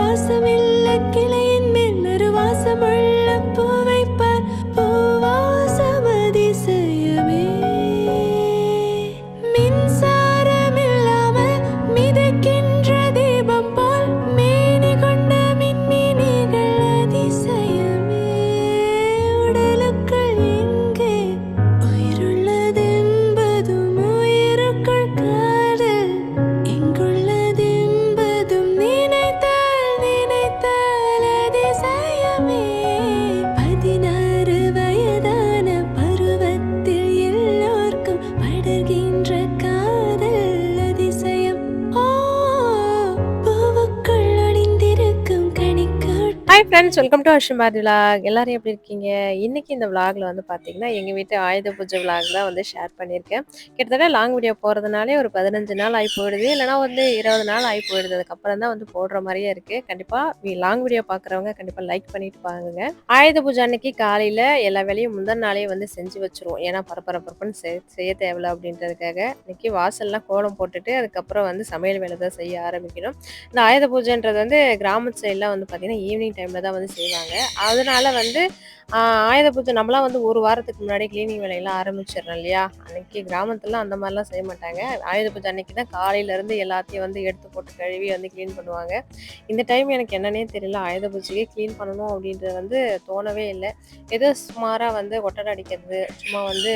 வாசமில்ல கிளை friends welcome to Ashmari vlog எல்லாரும் எப்படி இருக்கீங்க? இன்னைக்கு இந்த விலாகில் வந்து பார்த்தீங்கன்னா எங்கள் வீட்டு ஆயுத பூஜை விலாக் தான் வந்து ஷேர் பண்ணியிருக்கேன். கிட்டத்தட்ட லாங் வீடியோ போகிறதுனாலே ஒரு பதினஞ்சு நாள் ஆகி போயிடுது. இல்லைனா வந்து இருபது நாள் ஆகி போயிடுது. அதுக்கப்புறம் தான் வந்து போடுற மாதிரியே இருக்குது கண்டிப்பாக லாங் வீடியோ பார்க்குறவங்க கண்டிப்பாக லைக் பண்ணிட்டு பாருங்க. ஆயுத பூஜை அன்னைக்கு காலையில் எல்லா வேலையும் முந்தின நாளே வந்து செஞ்சு வச்சிருவோம். ஏன்னா பரபர பரப்புன்னு செய்ய தேவையில்ல அப்படின்றதுக்காக. இன்னைக்கு வாசல்லாம் கோலம் போட்டுட்டு அதுக்கப்புறம் வந்து சமையல் வேலை தான் செய்ய ஆரம்பிக்கணும். இந்த ஆயுத பூஜைன்றது வந்து கிராமத்து சைடெலாம் வந்து பார்த்தீங்கன்னா ஈவினிங் டைமில் தான் வந்து செய்வாங்க. அதனால வந்து ஆயுத பூஜை நம்மளாம் வந்து ஒரு வாரத்துக்கு முன்னாடி கிளீனிங் வேலையெல்லாம் ஆரம்பிச்சிடறோம் இல்லையா? அன்னைக்கு கிராமத்துலாம் அந்த மாதிரிலாம் செய்ய மாட்டாங்க. ஆயுத பூஜை அன்னைக்கு தான் காலையிலேருந்து எல்லாத்தையும் வந்து எடுத்து போட்டு கழுவி வந்து க்ளீன் பண்ணுவாங்க. இந்த டைம் எனக்கு என்னன்னே தெரியல. ஆயுத பூஜைக்கு க்ளீன் பண்ணணும் அப்படின்றது வந்து தோணவே இல்லை. ஏதோ சுமாராக வந்து ஒட்டடை அடிக்கிறது சும்மா வந்து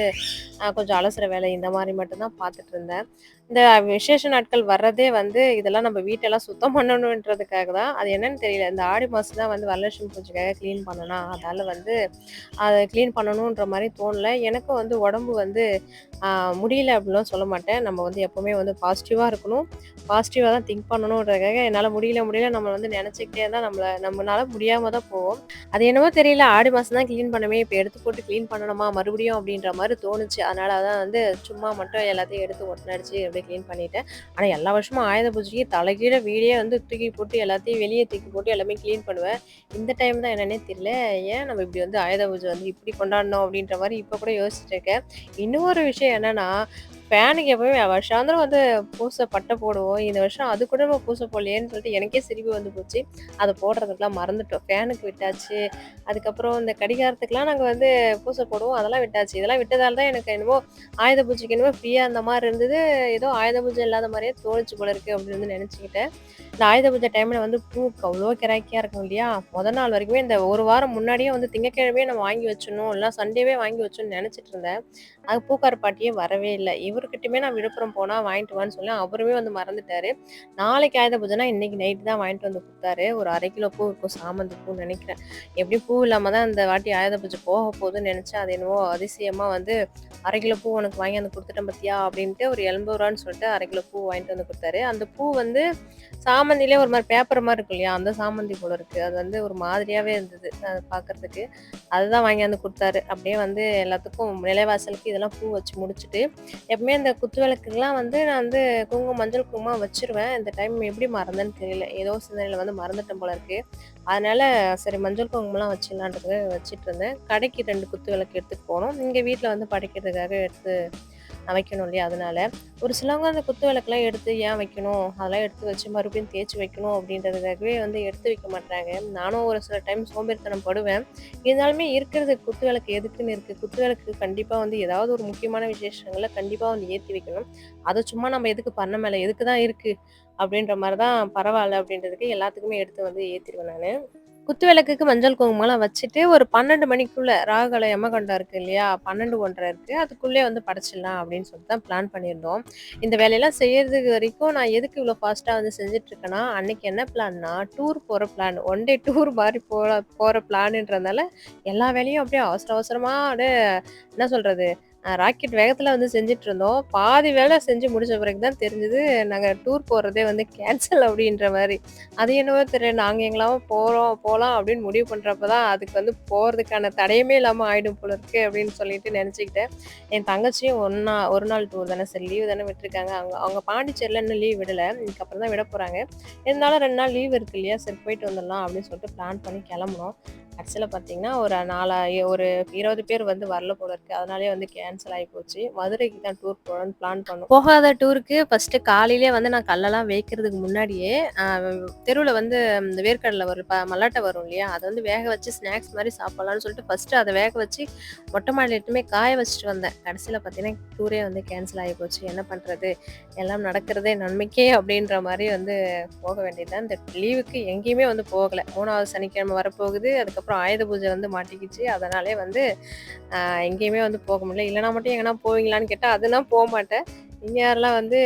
கொஞ்சம் அலசுற வேலை இந்த மாதிரி மட்டும்தான் பார்த்துட்டு இருந்தேன். இந்த விசேஷ நாட்கள் வர்றதே வந்து இதெல்லாம் நம்ம வீட்டெல்லாம் சுத்தம் பண்ணணுன்றதுக்காக தான். அது என்னன்னு தெரியல. இந்த ஆடி மாதம் தான் வந்து வரலட்சுமி பூஜைக்காக க்ளீன் பண்ணணும். அதால் வந்து அதை க்ளீன் பண்ணணுன்ற மாதிரி தோணல. எனக்கும் வந்து உடம்பு வந்து முடியல அப்படிலாம் சொல்ல மாட்டேன். நம்ம வந்து எப்போவுமே வந்து பாசிட்டிவாக இருக்கணும். பாசிட்டிவாக தான் திங்க் பண்ணணுன்றதுக்காக என்னால் முடியல முடியல நம்ம வந்து நினச்சிக்கிட்டே இருந்தால் நம்மளை நம்மளால முடியாமல் தான் போவோம். அது என்னவோ தெரியல. ஆடி மாதம் தான் க்ளீன் பண்ணவே இப்போ எடுத்து போட்டு க்ளீன் பண்ணணுமா? மறுபடியும் அப்படின்ற மாதிரி தோணுச்சு. அதனால தான் வந்து சும்மா மட்டும் எல்லாத்தையும் எடுத்து ஒட்டினடிச்சு வந்து க்ளீன் பண்ணிட்டேன். ஆனால் எல்லா வருஷமும் ஆயுத பூஜைக்கு தலைகீழ வீடே வந்து தூக்கி போட்டு எல்லாத்தையும் வெளியே தூக்கி போட்டு எல்லாமே க்ளீன் பண்ணுவேன். இந்த டைம் தான் என்னன்னே தெரியல. ஏன் நம்ம இப்படி வந்து ஆயுத பூஜை வந்து இப்படி கொண்டாடணும் அப்படின்ற மாதிரி இப்போ கூட யோசிச்சுட்டு இருக்கேன். இன்னொரு விஷயம் என்னன்னா ஃபேனுக்கு எப்பவுமே வருஷாந்திரம் வந்து பூசை பட்டை போடுவோம். இந்த வருஷம் அது கூட நம்ம பூசை போடலையேன்னு சொல்லிட்டு எனக்கே சிரிப்பு வந்து போச்சு. அதை போடுறதுக்கெல்லாம் மறந்துட்டோம். ஃபேனுக்கு விட்டாச்சு. அதுக்கப்புறம் இந்த கடிகாரத்துக்குலாம் நாங்கள் வந்து பூசை போடுவோம். அதெல்லாம் விட்டாச்சு. இதெல்லாம் விட்டதால தான் எனக்கு என்னமோ ஆயுத பூஜைக்கு என்னமோ ஃப்ரீயாக அந்த மாதிரி இருந்தது. ஏதோ ஆயுத பூஜை இல்லாத மாதிரியே தோணுச்சு போல இருக்குது அப்படின்னு வந்து நினச்சிக்கிட்டேன். இந்த ஆயுத பூஜை டைமில் வந்து பூ அவ்வளோ கிராக்கியாக இருக்கும் இல்லையா? முத நாள் வரைக்குமே இந்த ஒரு வாரம் முன்னாடியே வந்து திங்கக்கிழமையே நம்ம வாங்கி வச்சிடணும். இல்லை சண்டேவே வாங்கி வச்சோன்னு நினச்சிட்டு இருந்தேன். அது பூக்கார் பாட்டியே வரவே இல்லை. இவர்கிட்டயுமே நான் விழுப்புரம் போனால் வாங்கிட்டு வான்னு சொல்லி அவருமே வந்து மறந்துட்டாரு. நாளைக்கு ஆயுத பூஜைனா இன்னைக்கு நைட்டு தான் வாங்கிட்டு வந்து கொடுத்தாரு. ஒரு அரை கிலோ பூ இருக்கும் சாமந்தி பூ நினைக்கிறேன். எப்படியும் பூ இல்லாமல் தான் இந்த வாட்டி ஆயுத பூஜை போக போகுதுன்னு நினச்சேன். அது என்னவோ அதிசயமாக வந்து அரை கிலோ பூ உனக்கு வாங்கி வந்து கொடுத்துட்டேன் பத்தியா? அப்படின்ட்டு ஒரு எண்பது ரூபான்னு சொல்லிட்டு அரை கிலோ பூ வாங்கிட்டு வந்து கொடுத்தாரு. அந்த பூ வந்து சாமந்திலே ஒரு மாதிரி பேப்பர் மாதிரி இருக்கும் இல்லையா? அந்த சாமந்தி போல இருக்கு. அது வந்து ஒரு மாதிரியாவே இருந்தது அது பார்க்கறதுக்கு அதுதான் வாங்கி வந்து கொடுத்தாரு. அப்படியே வந்து எல்லாத்துக்கும் நிலைவாசலுக்கு இதெல்லாம் பூ வச்சு முடிச்சுட்டு எப்பவுமே இந்த குத்து விளக்குலாம் வந்து நான் வந்து குங்குமம் மஞ்சள் குங்குமம் வச்சிருவேன். இந்த டைம் எப்படி மறந்தேன்னு தெரியல. ஏதோ சிந்தனையில் வந்து மறந்துட்டேன் போல இருக்கு. அதனால சரி மஞ்சள் குங்குமம்லாம் வச்சிடலான்றதுக்கு வச்சுட்டு இருந்தேன். கடைக்கு ரெண்டு குத்து விளக்கு எடுத்துகிட்டு போனோம். இங்கே வீட்டில் வந்து படைக்கிறதுக்காக எடுத்து வைக்கணும் இல்லையா? அதனால ஒரு சிலவங்க அந்த குத்து விளக்குலாம் எடுத்து ஏன் வைக்கணும்? அதெல்லாம் எடுத்து வச்சு மறுபடியும் தேய்ச்சி வைக்கணும் அப்படின்றதுக்காகவே வந்து எடுத்து வைக்க மாட்டாங்க நானும் ஒரு சில டைம் சோம்பேறித்தனம் படுவேன். இருந்தாலுமே இருக்கிறது குத்து விளக்கு எதுக்குன்னு இருக்குது குத்து விளக்கு கண்டிப்பாக வந்து ஏதாவது ஒரு முக்கியமான விசேஷங்களை கண்டிப்பாக வந்து ஏற்றி வைக்கணும். அதை சும்மா நம்ம எதுக்கு பண்ண மேலே? எதுக்கு தான் இருக்குது அப்படின்ற மாதிரி தான் பரவாயில்ல அப்படின்றதுக்கு எல்லாத்துக்குமே எடுத்து வந்து ஏற்றிடுவேன் நான். குத்து விளக்குக்கு மஞ்சள் குங்குமம்லாம் வச்சுட்டு ஒரு பன்னெண்டு மணிக்குள்ள ராகல யமகண்டம் இருக்கு இல்லையா? பன்னெண்டு ஒன்றரை இருக்கு. அதுக்குள்ளே வந்து படைச்சிடலாம் அப்படின்னு சொல்லிட்டு தான் பிளான் பண்ணியிருந்தோம். இந்த வேலையெல்லாம் செய்யறதுக்கு வரைக்கும் நான் எதுக்கு இவ்வளோ ஃபாஸ்ட்டாக வந்து செஞ்சுட்டு இருக்கேன்னா அன்னைக்கு என்ன பிளான்னா டூர் போகிற பிளான் ஒன் டே டூர் மாதிரி போகிற போகிற பிளான்ன்றதுனால எல்லா வேலையும் அப்படியே அவசர அவசரமாக என்ன சொல்றது ராக்கெட் வேகத்தில் வந்து செஞ்சுட்டு இருந்தோம் பாதி வேலை செஞ்சு முடிச்ச பிறகு தான் தெரிஞ்சது நாங்கள் டூர் போகிறதே வந்து கேன்சல் அப்படின்ற மாதிரி. அது என்னவோ தெரியல நாங்கள் எங்களாம போகிறோம் போகலாம் அப்படின்னு முடிவு பண்ணுறப்ப தான் அதுக்கு வந்து போகிறதுக்கான தடையுமே இல்லாமல் ஆகிடும் போல இருக்கு அப்படின்னு சொல்லிட்டு நினச்சிக்கிட்டேன். என் தங்கச்சியும் ஒன்றா ஒரு நாள் டூர் தானே சரி லீவு தானே விட்டுருக்காங்க. அவங்க அவங்க பாண்டிச்சேரியில் இன்னும் லீவ் விடலை இதுக்கப்புறம் தான் விட போகிறாங்க இருந்தாலும் ரெண்டு நாள் லீவ் இருக்கு இல்லையா சரி போயிட்டு வந்துடலாம் அப்படின்னு சொல்லிட்டு பிளான் பண்ணி கிளம்புனோம். கடைசியில் பார்த்தீங்கன்னா ஒரு நாலா ஒரு இருபது பேர் வந்து வரல போல இருக்கு. அதனாலே வந்து கேன்சல் ஆகி போச்சு. மதுரைக்கு தான் டூர் போகணும்னு பிளான் பண்ணோம். போகாத டூருக்கு ஃபர்ஸ்ட் காலையிலே வந்து நான் கல்லெல்லாம் வைக்கிறதுக்கு முன்னாடியே தெருவில் வந்து இந்த வேர்க்கடலை வரும் மல்லாட்டை வரும் இல்லையா? அதை வந்து வேக வச்சு ஸ்நாக்ஸ் மாதிரி சாப்பிட்லான்னு சொல்லிட்டு ஃபஸ்ட்டு அதை வேக வச்சு மொட்டை மாடியில் எட்டுமே காய வச்சுட்டு வந்தேன். கடைசியில் பார்த்தீங்கன்னா டூரே வந்து கேன்சல் ஆகி போச்சு. என்ன பண்ணுறது எல்லாம் நடக்கிறதே நன்மைக்கே அப்படின்ற மாதிரி வந்து போக வேண்டியதுதான். இந்த லீவுக்கு எங்கேயுமே வந்து போகலை. மூணாவது சனிக்கிழமை வரப்போகுது. அதுக்கப்புறம் ஆயுத பூஜை வந்து மாட்டிக்கிச்சு. அதனாலே வந்து எங்கேயுமே வந்து போக முடியல. இல்லைனா மட்டும் எங்கன்னா போவீங்களான்னு கேட்டால் அதுனா போக மாட்டேன். நீங்கள் யாரெல்லாம் வந்து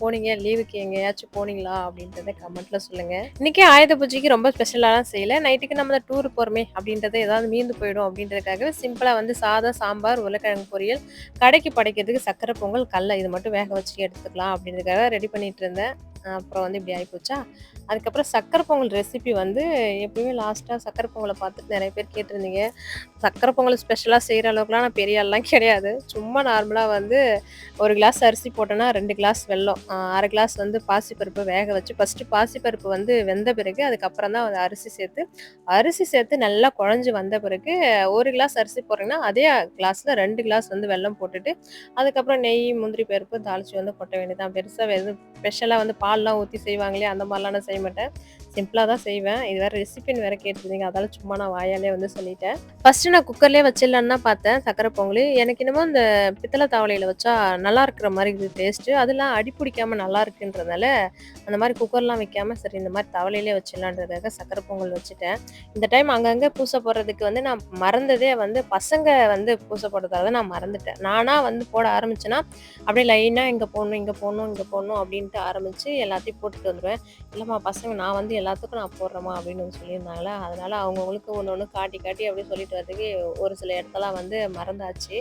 போனீங்க லீவுக்கு எங்கேயாச்சும் போனீங்களா அப்படின்றத கமெண்ட்ல சொல்லுங்க. இன்னைக்கு ஆயுத பூஜைக்கு ரொம்ப ஸ்பெஷலாலாம் செய்யல. நைட்டுக்கு நம்ம டூர் போறோமே அப்படின்றத ஏதாவது மீந்து போயிடும் அப்படின்றதுக்காக சிம்பிளா வந்து சாதம் சாம்பார் உருளைக்கிழங்கு பொரியல் கடைக்கு படைக்கிறதுக்கு சக்கரை பொங்கல் கல்லை இது மட்டும் வேக வச்சு எடுத்துக்கலாம் அப்படின்றதுக்காக ரெடி பண்ணிட்டு இருந்தேன். அப்புறம் வந்து இப்படி ஆகிப்போச்சா அதுக்கப்புறம் சக்கரை பொங்கல் ரெசிபி வந்து எப்பயுமே லாஸ்ட்டாக சக்கரை பொங்கலை பார்த்துட்டு நிறைய பேர் கேட்டிருந்தீங்க. சக்கரை பொங்கல் ஸ்பெஷலாக செய்கிற அளவுக்குலாம் நான் பெரிய ஆள்லாம் கிடையாது. சும்மா நார்மலாக வந்து ஒரு கிளாஸ் அரிசி போட்டோன்னா ரெண்டு கிளாஸ் வெல்லம் அரை கிளாஸ் வந்து பாசிப்பருப்பு வேக வச்சு ஃபஸ்ட்டு பாசிப்பருப்பு வந்து வெந்த பிறகு அதுக்கப்புறம் தான் அரிசி சேர்த்து அரிசி சேர்த்து நல்லா குழஞ்சி வந்த பிறகு ஒரு கிளாஸ் அரிசி போடுறீங்கன்னா அதே கிளாஸில் ரெண்டு கிளாஸ் வந்து வெல்லம் போட்டுட்டு அதுக்கப்புறம் நெய் முந்திரி பருப்பு தாளித்து வந்து கொட்ட வேண்டியதான் பெருசாக எதுவும் ஸ்பெஷலாக வந்து பால்லாம் ஊற்றி செய்வாங்களே அந்த மாதிரிலாம் நான் செய்ய மாட்டேன். சிம்பிளாக தான் செய்வேன். இது வேறு ரெசிபின்னு வேறு கேட்டிருந்தீங்க. அதால் சும்மா நான் வாயாலே வந்து சொல்லிட்டேன். ஃபஸ்ட்டு நான் குக்கர்லேயே வச்சிடலான்னு பார்த்தேன் சக்கரை பொங்கல். எனக்கு என்னமோ இந்த பித்தளை தாவலையில் வச்சா நல்லா இருக்கிற மாதிரி இது டேஸ்ட்டு அதெல்லாம் அடி பிடிக்காம நல்லா இருக்குன்றதுனால அந்த மாதிரி குக்கர்லாம் வைக்காமல் சரி இந்த மாதிரி தவளையிலே வச்சிடலான்றதுக்காக சக்கரை பொங்கல் வச்சுட்டேன். இந்த டைம் அங்கங்கே பூசை போடுறதுக்கு வந்து நான் மறந்ததே வந்து பசங்க வந்து பூசை போடுறதால நான் மறந்துட்டேன். நானாக வந்து போட ஆரம்பிச்சேன்னா அப்படியே லைனாக இங்கே போடணும் இங்கே போடணும் இங்கே போடணும் அப்படின்ட்டு ஆரம்பித்து எல்லாத்தையும் போட்டுட்டு வந்துடுவேன் இல்லைம்மா பசங்க நான் வந்து எல்லாத்துக்கும் நான் போடுறேம்மா அப்படின்னு வந்து சொல்லியிருந்தாங்களே அதனால அவங்கவுங்களுக்கு ஒன்று ஒன்று காட்டி காட்டி அப்படி சொல்லிட்டு வரதுக்கு ஒரு சில இடத்தெல்லாம் வந்து மறந்தாச்சு.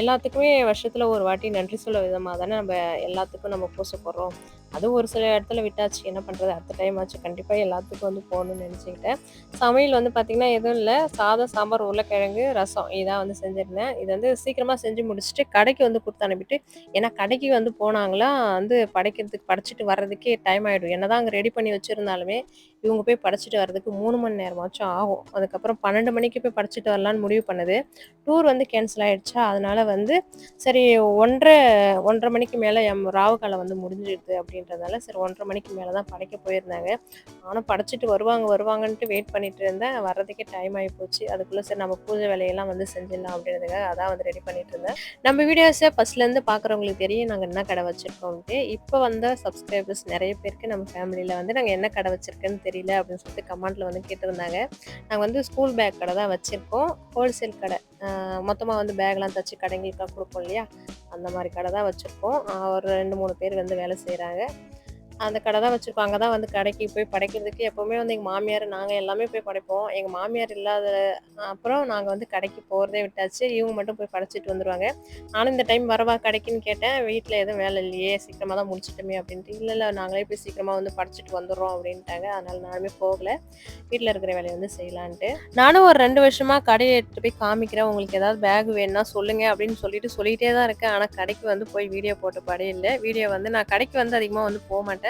எல்லாத்துக்குமே வருஷத்தில் ஒரு வாட்டி நன்றி சொல்ல விதமாக தானே நம்ம எல்லாத்துக்கும் நம்ம பூசப்படுறோம் போடுறோம் அதுவும் ஒரு சில இடத்துல விட்டாச்சு. என்ன பண்ணுறது அடுத்த டைம் ஆச்சு. கண்டிப்பாக எல்லாத்துக்கும் வந்து போகணும்னு நினச்சிக்கிட்டேன். சமையல் வந்து பார்த்திங்கன்னா எதுவும் இல்லை. சாதம் சாம்பார் உருளைக்கிழங்கு ரசம் இதான் வந்து செஞ்சுருந்தேன். இது வந்து சீக்கிரமாக செஞ்சு முடிச்சுட்டு கடைக்கு வந்து கொடுத்து அனுப்பிட்டு ஏன்னா கடைக்கு வந்து போனாங்களா வந்து படைக்கிறதுக்கு படைச்சிட்டு வர்றதுக்கே டைம் ஆகிடும் என்னதான் அங்கே ரெடி பண்ணி வச்சுருந்தாலுமே இவங்க போய் படைச்சிட்டு வர்றதுக்கு மூணு மணி நேரமாச்சும் ஆகும். அதுக்கப்புறம் பன்னெண்டு மணிக்கு போய் படைச்சிட்டு வரலான்னு முடிவு பண்ணுது. டூர் வந்து கேன்சல் ஆயிடுச்சா? அதனால வந்து சரி ஒன்றரை ஒன்றரை மணிக்கு மேலே எம் ராவு காலம் வந்து முடிஞ்சிடுது அப்படின்றதால சரி ஒன்றரை மணிக்கு மேலே தான் படைக்க போயிருந்தாங்க. நானும் படைச்சிட்டு வருவாங்க வருவாங்கன்ட்டு வெயிட் பண்ணிட்டு இருந்தேன். வர்றதுக்கே டைம் ஆகி போச்சு. அதுக்குள்ளே சரி நம்ம பூஜை வேலையெல்லாம் வந்து செஞ்சிடலாம் அப்படின்றதுக்காக அதான் வந்து ரெடி பண்ணிட்டு இருந்தேன். நம்ம வீடியோஸை ஃபர்ஸ்ட்லேருந்து பார்க்குறவங்களுக்கு தெரியும் நாங்கள் என்ன கடை வச்சுருக்கோம்ட்டு இப்போ வந்த சப்ஸ்கிரைபர்ஸ் நிறைய பேருக்கு நம்ம ஃபேமிலியில் வந்து நாங்கள் என்ன கடை வச்சுருக்கேன்னு தெரியல அப்படின்னு சொல்லிட்டு கமெண்ட்டில் வந்து கேட்டிருந்தாங்க நாங்கள் வந்து ஸ்கூல் பேக் கடை தான் வச்சுருக்கோம். ஹோல்சேல் கடை. மொத்தமாக வந்து பேக்லாம் தச்சு கடைங்களுக்காக கொடுப்போம் இல்லையா? அந்த மாதிரி கடை தான் வச்சுருக்கோம். ஒரு ரெண்டு மூணு பேர் வந்து வேலை செய்கிறாங்க அந்த கடை தான் வச்சுருக்கோம் அங்கே தான் வந்து கடைக்கு போய் படைக்கிறதுக்கு எப்போவுமே வந்து எங்கள் மாமியார் நாங்கள் எல்லாமே போய் படைப்போம். எங்கள் மாமியார் இல்லாத அப்புறம் நாங்கள் வந்து கடைக்கு போகிறதே விட்டாச்சு. இவங்க மட்டும் போய் படைச்சிட்டு வந்துடுவாங்க நானும் இந்த டைம் வரவா கடைக்குன்னு கேட்டேன். வீட்டில் எதுவும் வேலை இல்லையே சீக்கிரமாக தான் முடிச்சிட்டோமே அப்படின்ட்டு. இல்லை இல்லை நாங்களே போய் சீக்கிரமாக வந்து படைச்சிட்டு வந்துடுறோம் அப்படின்ட்டாங்க. அதனால் நானுமே போகல. வீட்டில் இருக்கிற வேலையை வந்து செய்யலான்ட்டு. நானும் ஒரு ரெண்டு வருஷமா கடையை எடுத்துகிட்டு போய் காமிக்கிறேன். உங்களுக்கு ஏதாவது பேக் வேணும்னா சொல்லுங்க அப்படின்னு சொல்லிட்டு சொல்லிட்டே தான் இருக்கேன். ஆனால் கடைக்கு வந்து போய் வீடியோ போட்டு படையில. வீடியோ வந்து நான் கடைக்கு வந்து அதிகமாக வந்து போக மாட்டேன்.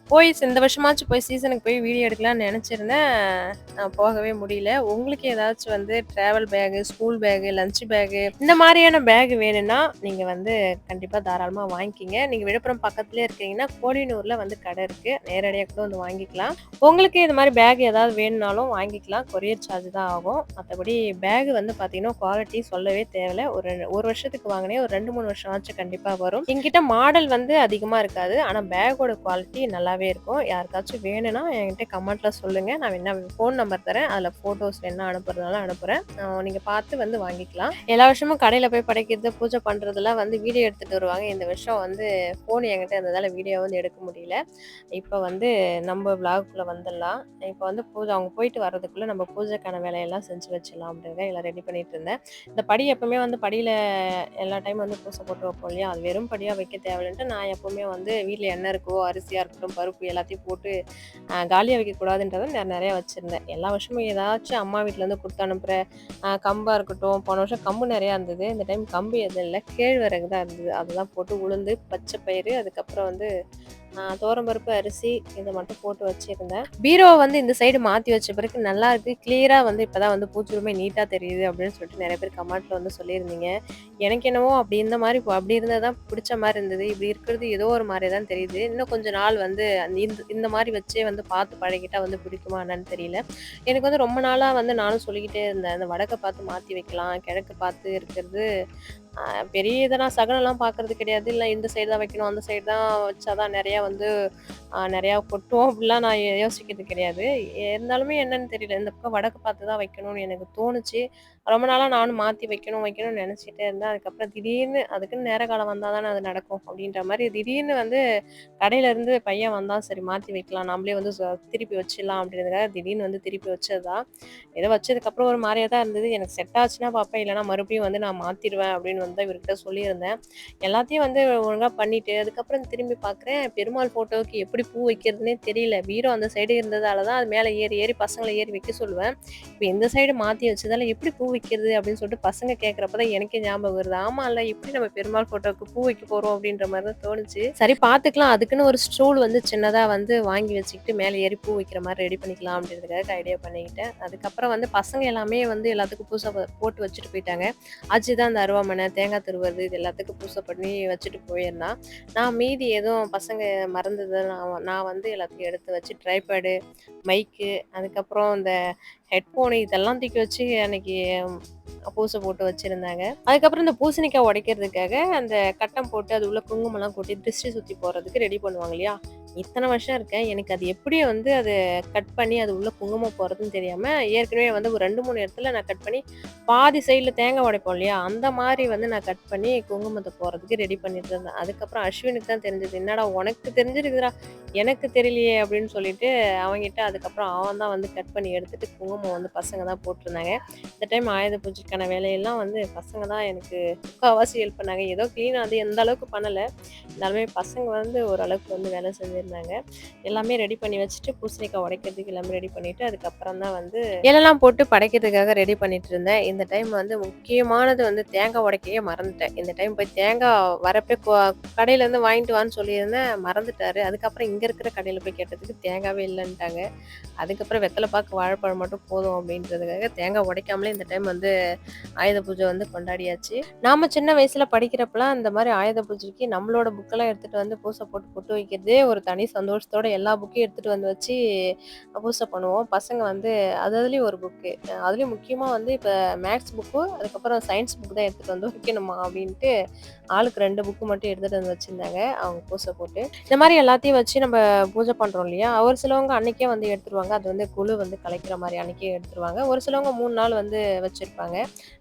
போய் இந்த வருஷமாச்சும் போய் சீசனுக்கு போய் வீடியோ எடுக்கலாம்னு நினச்சிருந்தேன். நான் போகவே முடியல. உங்களுக்கு ஏதாச்சும் வந்து travel bag school bag lunch bag இந்த மாதிரியான பேகு வேணும்னா நீங்கள் வந்து கண்டிப்பாக தாராளமாக வாங்கிக்கிங்க. நீங்கள் விழுப்புரம் பக்கத்துலேயே இருக்கீங்கன்னா கோடியனூரில் வந்து கடை இருக்குது நேரடியாக கூட வந்து வாங்கிக்கலாம். உங்களுக்கு இது மாதிரி பேக் ஏதாவது வேணும்னாலும் வாங்கிக்கலாம். கொரியர் சார்ஜ் தான் ஆகும். மற்றபடி பேகு வந்து பார்த்தீங்கன்னா குவாலிட்டி சொல்லவே தேவையில்ல. ஒரு ரெண்டு- ஒரு வருஷத்துக்கு வாங்கினே ஒரு ரெண்டு மூணு வருஷம் ஆச்சு கண்டிப்பாக வரும். எங்கிட்ட மாடல் வந்து அதிகமாக இருக்காது. ஆனால் பேக்கோட குவாலிட்டி நல்லாவே இருக்கும். யாருக்காச்சும் வேணும்னா என்கிட்ட கமெண்ட்ல சொல்லுங்கள் நான் என்ன ஃபோன் நம்பர் தரேன். அதில் ஃபோட்டோஸ் என்ன அனுப்புறதுனால அனுப்புகிறேன் நீங்கள் பார்த்து வந்து வாங்கிக்கலாம். எல்லா வருஷமும் கடையில் போய் படைக்கிறது பூஜை பண்ணுறதுலாம் வந்து வீடியோ எடுத்துகிட்டு வருவாங்க. இந்த வருஷம் வந்து ஃபோன் என்கிட்ட இருந்ததால் வீடியோ வந்து எடுக்க முடியல. இப்போ வந்து நம்ம விளாகுக்குள்ளே வந்துடலாம். இப்போ வந்து பூஜை அவங்க போயிட்டு வர்றதுக்குள்ளே நம்ம பூஜைக்கான வேலையெல்லாம் செஞ்சு வச்சிடலாம் அப்படிங்க எல்லாம் ரெடி பண்ணிட்டு இருந்தேன். இந்த படி எப்பவுமே வந்து படியில் எல்லா டைம் வந்து பூசை போட்டு வைப்போம் இல்லையா? அது வெறும் படியாக வைக்க தேவையில்லைன்ட்டு நான் எப்பவுமே வந்து வீட்டில் என்ன இருக்கோ அரிசியாக இருக்கட்டும் பருப்பு எல்லாத்தையும் போட்டு ஆஹ், காலியாக வைக்கக்கூடாதுன்றதை நான் நிறைய வச்சுருந்தேன். எல்லா வருஷமும் ஏதாச்சும் அம்மா வீட்டிலேருந்து கொடுத்து அனுப்புகிற கம்பாக இருக்கட்டும் போன வருஷம் கம்பு நிறையா இருந்தது. இந்த டைம் கம்பு எதுவும் இல்லை கேழ்வரகு தான் இருந்தது. அதெல்லாம் போட்டு உளுந்து பச்சை பயிறு அதுக்கப்புறம் வந்து பருப்பு அரிசி இதை மட்டும் போட்டு வச்சிருந்தேன். பீரோவை வந்து இந்த சைடு மாற்றி வச்ச பிறகு நல்லா இருக்கு. கிளியராக வந்து இப்போதான் வந்து பூச்சுருமே நீட்டாக தெரியுது அப்படின்னு சொல்லிட்டு நிறைய பேர் கமெண்ட்ல வந்து சொல்லியிருந்தீங்க. எனக்கு என்னவோ அப்படி இந்த மாதிரி இப்போ அப்படி இருந்தது தான் பிடிச்ச மாதிரி இருந்தது. இப்படி இருக்கிறது ஏதோ ஒரு மாதிரி தான் தெரியுது. இன்னும் கொஞ்ச நாள் வந்து அந்த இந்த இந்த மாதிரி வச்சே வந்து பார்த்து பழகிட்டா வந்து பிடிக்குமா என்னன்னு தெரியல. எனக்கு வந்து ரொம்ப நாளாக வந்து நானும் சொல்லிக்கிட்டே இருந்தேன். அந்த வடக்கை பார்த்து மாற்றி வைக்கலாம் கிழக்கு பார்த்து இருக்கிறது பெரிய இதெல்லாம் சகனம்லாம் பார்க்கறது கிடையாது. இல்லை இந்த சைடு தான் வைக்கணும் அந்த சைடு தான் வச்சாதான் நிறையா வந்து நிறையா கொட்டும் அப்படிலாம் நான் யோசிக்கிறது கிடையாது. இருந்தாலுமே என்னன்னு தெரியல. இந்த பக்கம் வடக்கு பார்த்து தான் வைக்கணும்னு எனக்கு தோணுச்சு. ரொம்ப நாளாக நானும் மாற்றி வைக்கணும் வைக்கணும்னு நினச்சிட்டே இருந்தேன். அதுக்கப்புறம் திடீர்னு அதுக்குன்னு நேர காலம் வந்தால் தானே அது நடக்கும் அப்படின்ற மாதிரி திடீர்னு வந்து கடையிலேருந்து பையன் வந்தால் சரி மாற்றி வைக்கலாம். நம்மளே வந்து திருப்பி வச்சிடலாம் அப்படின்றதுக்காக திடீர்னு வந்து திருப்பி வச்சது தான் ஏதோ வச்சதுக்கப்புறம் ஒரு மாதிரியா தான் இருந்தது. எனக்கு செட் ஆச்சுன்னா பார்ப்பேன் இல்லைனா மறுபடியும் வந்து நான் மாற்றிடுவேன் அப்படின்னு வந்து இவர்கிட்ட சொல்லியிருந்தேன். எல்லாத்தையும் வந்து ஒழுங்காக பண்ணிட்டு அதுக்கப்புறம் திரும்பி பார்க்குறேன் பெருமாள் ஃபோட்டோவுக்கு எப்படி பூ வைக்கிறதுனே தெரியல. பீரோ அந்த சைடு இருந்ததால தான் அது மேலே ஏறி ஏறி பசங்களை ஏறி வைக்க சொல்லுவேன். இப்போ இந்த சைடு மாற்றி வச்சதால எப்படி பூ வைக்கிறது அப்படின்னு சொல்லிட்டு பசங்க கேட்குறப்ப தான் எனக்கே ஞாபகம் வருது. ஆமாம் இல்லை எப்படி நம்ம பெருமாள் ஃபோட்டோவுக்கு பூ வைக்க போகிறோம் அப்படின்ற மாதிரி தான் தோணுச்சு. சரி பார்த்துக்கலாம் அதுக்குன்னு ஒரு ஸ்டூல் வந்து சின்னதாக வந்து வாங்கி வச்சுக்கிட்டு மேலே ஏறி பூ வைக்கிற மாதிரி ரெடி பண்ணிக்கலாம் அப்படின்றதுக்காக ஐடியா பண்ணிக்கிட்டேன். அதுக்கப்புறம் வந்து பசங்க எல்லாமே வந்து எல்லாத்துக்கும் புதுசாக போட்டு வச்சுட்டு போயிட்டாங்க. அஜி தான் அந்த அருவாமனை தேங்காய் திருவுறது இது எல்லாத்துக்கும் பூசை பண்ணி வச்சுட்டு போயிருந்தான் நான் மீதி எதுவும் பசங்க மறந்தது நான் நான் வந்து எல்லாத்தையும் எடுத்து வச்சு ட்ரைபேடு மைக்கு அதுக்கப்புறம் இந்த ஹெட்ஃபோனு இதெல்லாம் தூக்கி வச்சு அன்னைக்கு பூசை போட்டு வச்சுருந்தாங்க. அதுக்கப்புறம் இந்த பூசணிக்காய் உடைக்கிறதுக்காக அந்த கட்டம் போட்டு அது உள்ள குங்குமம்லாம் கொட்டி திருஷ்டி சுற்றி போகிறதுக்கு ரெடி பண்ணுவாங்க இல்லையா? இத்தனை வருஷம் இருக்கேன். எனக்கு அது எப்படி வந்து அது கட் பண்ணி அது உள்ள குங்குமம் போகிறதுன்னு தெரியாமல் ஏற்கனவே வந்து ஒரு ரெண்டு மூணு இடத்துல நான் கட் பண்ணி பாதி சைடில் தேங்காய் உடைப்போம் இல்லையா? அந்த மாதிரி வந்து நான் கட் பண்ணி குங்குமத்தை போகிறதுக்கு ரெடி பண்ணிட்டு இருந்தேன். அதுக்கப்புறம் அஸ்வினுக்கு தான் தெரிஞ்சது. என்னடா உனக்கு தெரிஞ்சிருக்குதுடா எனக்கு தெரியலையே அப்படின்னு சொல்லிட்டு அவங்ககிட்ட அதுக்கப்புறம் அவன் தான் வந்து கட் பண்ணி எடுத்துட்டு குங்குமம் வந்து பசங்க தான் போட்டிருந்தாங்க. இந்த டைம் ஆயுத பூஜைக்கான வேலையெல்லாம் வந்து பசங்க தான் எனக்கு முக்கால்வாசி ஹெல்ப் பண்ணாங்க. ஏதோ கிளீனாக அது எந்த அளவுக்கு பண்ணலை. இருந்தாலுமே பசங்க வந்து ஓரளவுக்கு வந்து வேலை செஞ்சு சொல்லியிருந்தாங்க எல்லாமே ரெடி பண்ணி வச்சுட்டு பூசணிக்காய் உடைக்கிறதுக்கு எல்லாமே ரெடி பண்ணிட்டு அதுக்கப்புறம் தான் வந்து இலெல்லாம் போட்டு படைக்கிறதுக்காக ரெடி பண்ணிட்டு இருந்தேன். இந்த டைம் வந்து முக்கியமானது வந்து தேங்காய் உடைக்கையே மறந்துட்டேன். இந்த டைம் போய் தேங்காய் வரப்பே கடையிலேருந்து கடையில இருந்து வாங்கிட்டு வான்னு சொல்லியிருந்தேன். மறந்துட்டாரு. அதுக்கப்புறம் இங்க இருக்கிற கடையில போய் கேட்டதுக்கு தேங்காவே இல்லைன்ட்டாங்க. அதுக்கப்புறம் வெத்தலை பாக்கு வாழைப்பழம் மட்டும் போதும் அப்படின்றதுக்காக தேங்காய் உடைக்காமலே இந்த டைம் வந்து ஆயுத பூஜை வந்து கொண்டாடியாச்சு. நாம சின்ன வயசுல படிக்கிறப்பலாம் இந்த மாதிரி ஆயுத பூஜைக்கு நம்மளோட புக்கெல்லாம் எடுத்துட்டு வந்து பூசை போட்டு பொட்டு வைக்கிறதே ஒரு தனி சந்தோஷத்தோட எல்லா புக்கையும் எடுத்துட்டு வந்து வச்சு பூசை பண்ணுவோம். பசங்க வந்து அது அதுலேயும் ஒரு புக்கு அதுலேயும் முக்கியமாக வந்து இப்போ மேக்ஸ் புக்கு அதுக்கப்புறம் சயின்ஸ் புக் தான் எடுத்துகிட்டு வந்து வைக்கணுமா அப்படின்ட்டு ஆளுக்கு ரெண்டு புக்கு மட்டும் எடுத்துகிட்டு வந்து வச்சுருந்தாங்க. அவங்க பூசை போட்டு. இந்த மாதிரி எல்லாத்தையும் வச்சு நம்ம பூஜை பண்ணுறோம் இல்லையா? ஒரு சிலவங்க அன்னைக்கே வந்து எடுத்துருவாங்க. அது வந்து குழு வந்து கலைக்கிற மாதிரி அன்னைக்கே எடுத்துருவாங்க. ஒரு சிலவங்க மூணு நாள் வந்து வச்சுருப்பாங்க.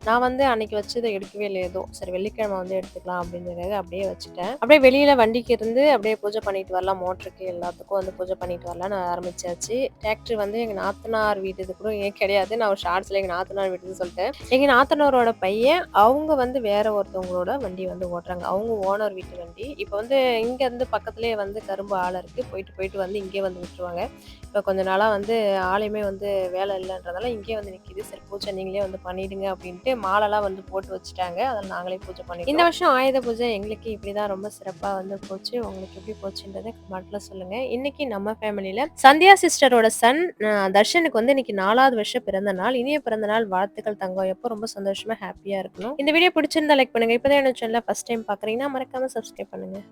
நான் வந்து அன்னைக்கு வச்சதை எடுக்கவே இல்லை ஏதோ. சரி வெள்ளிக்கிழமை வந்து எடுத்துக்கலாம் அப்படின்றதுக்காக அப்படியே வச்சுட்டேன். அப்படியே வெளியில் வண்டிக்கு இருந்து அப்படியே பூஜை பண்ணிட்டு வரலாம். மோட்டருக்கு எல்லாத்துக்கும் வந்து பூஜை பண்ணிட்டு வரலாம்னு ஆரம்பிச்சாச்சு. டிராக்டர் வந்து எங்கள் நாத்தனார் வீட்டுக்கு கூட ஏன் கிடையாது. நான் ஒரு ஷார்ட்ஸில் எங்கள் நாத்தனார் வீட்டுக்கு சொல்லிட்டேன். எங்கள் நாத்தனாரோட பையன் அவங்க வந்து வேற ஒருத்தவங்களோட வண்டி வந்து ஓட்டுறாங்க. அவங்க ஓனர் வீட்டு வண்டி. இப்போ வந்து இங்கேருந்து பக்கத்துலேயே வந்து கரும்பு ஆலை இருக்குது போயிட்டு போயிட்டு வந்து இங்கே வந்து விட்டுருவாங்க. இப்போ கொஞ்ச நாளாக வந்து ஆலையுமே வந்து வேலை இல்லைன்றதால இங்கே வந்து நிற்கிது சரி பூஜை நீங்களே வந்து பண்ணிடுங்க அப்படின்ட்டு மாலைலாம் வந்து போட்டு வச்சுட்டாங்க. அதில் நாங்களே பூஜை பண்ணி இந்த வருஷம் ஆயுத பூஜை எங்களுக்கு இப்படி தான் ரொம்ப சிறப்பாக வந்து போச்சு. உங்களுக்கு எப்படி போச்சுன்றதை கமெண்ட்ல சொல்லுங்க. இன்னைக்கு நம்ம ஃபேமிலியில் சந்தியா சிஸ்டரோட சன் தர்ஷனுக்கு வந்து இன்னைக்கு நாலாவது வருஷம் பிறந்த நாள். இனிய பிறந்த நாள் வாழ்த்துக்கள் தங்கம். எப்போ ரொம்ப சந்தோஷமா ஹாப்பியா இருக்கணும். இந்த வீடியோ பிடிச்சிருந்தா லைக் பண்ணுங்க. இப்போதான் என்ன சேனல் ஃபர்ஸ்ட் டைம் பார்க்குறீங்கன்னா மறக்காமல் சப்ஸ்கிரைப் பண்ணுங்கள்